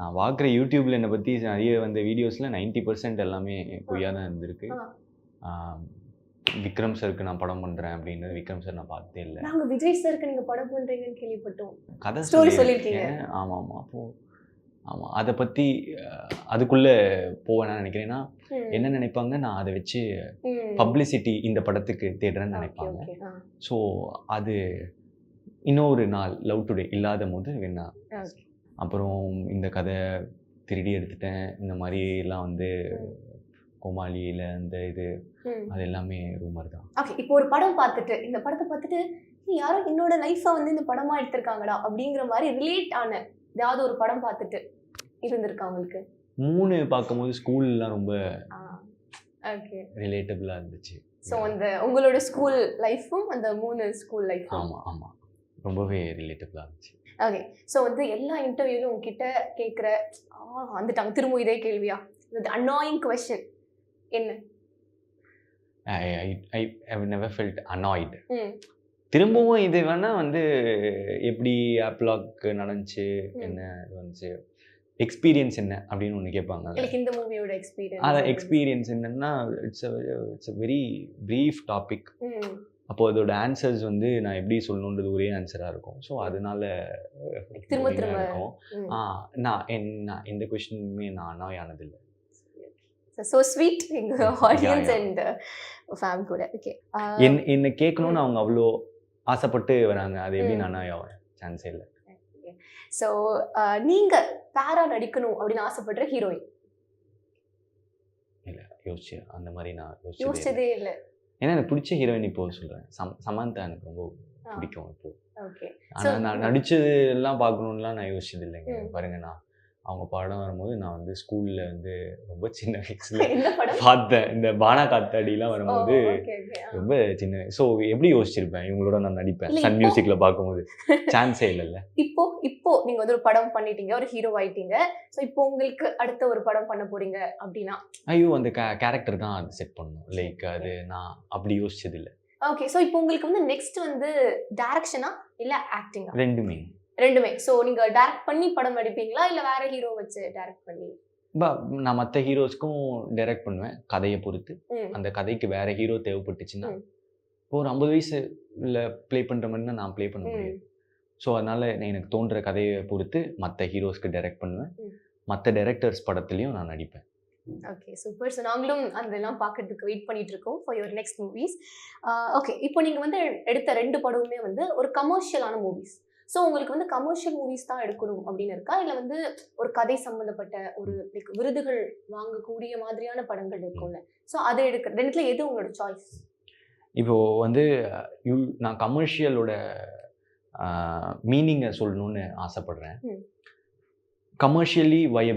நான் பார்க்குற யூடியூப்ல என்னை பற்றி நிறைய வந்த வீடியோஸில் நைன்டி பர்சன்ட் எல்லாமே பொய்யா தான் இருந்திருக்கு. விக்ரம் சருக்கு நான் படம் பண்ணுறேன் அப்படின்னு விக்ரம் சார் நான் பார்த்தே இல்லை. நாங்க விஜய் சாருக்கு நீங்க படம் பண்றீங்கன்னு கேள்விப்பட்டோம். கதை Story சொல்லியிருக்கேன். ஆமாம் ஆமாம் அப்போது ஆமாம் அதை பற்றி அதுக்குள்ளே போவேன் நினைக்கிறேன்னா. என்ன நினைப்பாங்க? நான் அதை வச்சு. பப்ளிசிட்டி இந்த படத்துக்கு தேடுறேன்னு நினைப்பாங்க. ஸோ அது இன்னொரு நாள் லவ் டுடே இல்லாத போது okay. அப்புறம் இந்த கதை திருடி எடுத்துட்டேன். இந்த மாதிரி எல்லாம் வந்து கோமாளியில் அந்த இது. அது எல்லாமே ரூமர் தான். ஓகே இப்போ ஒரு படம் பார்த்துட்டு இந்த படத்தை பார்த்துட்டு "ஏய், யாரோ என்னோட லைஃப்பை வந்து இந்த படமா எடுத்திருக்காங்கடா? அப்படிங்கிற மாதிரி ரிலேட் ஆன ஏதாவது ஒரு படம் பார்த்துட்டு இருந்திருக்கா உங்களுக்கு? மூணு பார்க்கும்போது ஸ்கூல்லாம் ரொம்ப ஓகே ரிலேட்டபிளாக இருந்துச்சு. ஸோ அந்த உங்களோட ஸ்கூல் லைஃப்பும் அந்த மூணு ஸ்கூல் லைஃப்பும் ஆமாம் ஆமாம் ரொம்பவே ரிலேட்டபிளாக இருந்துச்சு. ஓகே ஸோ வந்து எல்லா இன்டர்வியூலும் உங்ககிட்ட கேட்குற வந்துட்டாங்க. திரும்ப இதே கேள்வியா? அன்னாயிங் கொஸ்டின் என்ன? I I I never felt annoyed திரும்பவும் இது வேணா வந்து எப்படி ஆப்லாக் நடந்துச்சு. என்ன இது வந்துச்சு எக்ஸ்பீரியன்ஸ் என்ன அப்படின்னு ஒன்று கேட்பாங்க இந்த மூவியோட அதை எக்ஸ்பீரியன்ஸ் எக்ஸ்பீரியன்ஸ் என்னன்னா it's it's a very brief topic அப்போ அதோட ஆன்சர்ஸ் வந்து நான் எப்படி சொல்லணுன்றது ஒரே ஆன்சராக இருக்கும். ஸோ அதனால திரும்ப திரும்ப. இருக்கும். ஆ நான் என் நான் எந்த கொஷினுமே நான் அனாய் ஆனதில்லை ஸோ ஸ்வீட் எங்க ஆடியன்ஸ். அண்ட் ஃபேம் கூட. ஓகே என் என்னை கேட்கணும்னு அவங்க அவ்வளோ ஆசைப்பட்டு வராங்க. அது எப்படி. நான் ஆவேன் சான்ஸே இல்லை. ஸோ நீங்க பேரா நடிக்கணும் அப்படின்னு ஆசைப்படுற ஹீரோயின் இல்லை யோசிச்சு அந்த மாதிரி நான் யோசிச்சதே இல்லை. ஏன்னா எனக்கு பிடிச்ச ஹீரோயின் இப்போ சொல்கிறேன் சம் சமந்தா எனக்கு ரொம்ப. பிடிக்கும் இப்போ நான் நடிச்சது எல்லாம் பார்க்கணுன்னுலாம் நான் யோசிச்சது இல்லைங்க ம். அவங்க படம் வரும்போது நான் வந்து ஸ்கூலில் வந்து ரொம்ப சின்ன வயசுல பார்த்தேன். இந்த பானா காத்தாடிலாம் வரும்போது ரொம்ப சின்ன ஸோ எப்படி யோசிச்சிருப்பேன்? இவங்களோட நான் நடிப்பேன். சன் மியூசிக்ல பார்க்கும்போது. சான்ஸே இல்லைல்ல. இப்போ இப்போ நீங்க வந்து ஒரு படம் பண்ணிட்டீங்க. ஒரு ஹீரோ ஆயிட்டீங்க. ஸோ இப்போ உங்களுக்கு அடுத்த ஒரு படம் பண்ண போறீங்க அப்படின்னா? ஐயோ அந்த கேரக்டர் தான் அது செட் பண்ணும் லைக் அது நான் அப்படி யோசிச்சது இல்லை ஓகே ஸோ இப்போ உங்களுக்கு வந்து நெக்ஸ்ட் வந்து டைரக்ஷனா இல்ல ஆக்டிங்கா ரெண்டுமே. ரெண்டுமே. ஸோ நீங்க டைரக்ட் பண்ணி படம் நடிப்பீங்களா? இல்ல வேற ஹீரோ வச்சு டைரக்ட் பண்ணி? நான் மற்ற ஹீரோஸ்க்கும் டைரக்ட் பண்ணுவேன் கதையை பொறுத்து. அந்த கதைக்கு வேற ஹீரோ தேவைப்பட்டுச்சுன்னா. இப்போ ஒரு ஐம்பது வயசுல ப்ளே பண்ணுற மாதிரி தான் நான் ப்ளே பண்ண ம். முடியும் ஸோ அதனால எனக்கு தோன்ற கதையை பொறுத்து மற்ற ஹீரோஸ்க்கு டைரக்ட் பண்ணுவேன். மற்ற டைரக்டர்ஸ் படத்துலையும் நான் நடிப்பேன். ஓகே சூப்பர் ஸோ நாங்களும் அதெல்லாம் பார்க்கறதுக்கு வெயிட் பண்ணிட்டு இருக்கோம் for your next movies okay இப்போ நீங்கள் வந்து எடுத்த ரெண்டு படமுமே வந்து ஒரு கமர்ஷியலான மூவிஸ் ஸோ உங்களுக்கு வந்து கமர்ஷியல் மூவிஸ் தான் எடுக்கணும் அப்படின்னு இருக்கா? இல்லை வந்து ஒரு கதை சம்மந்தப்பட்ட ஒரு லைக் விருதுகள் வாங்கக்கூடிய மாதிரியான படங்கள் இருக்கும்ல? ஸோ அதை எடுக்க ரெண்டுத்துல எது உங்களோட சாய்ஸ் இப்போ வந்து யூ நான் கமர்ஷியலோட மீனிங்கை சொல்லணும்னு ஆசைப்படுறேன். Commercially viable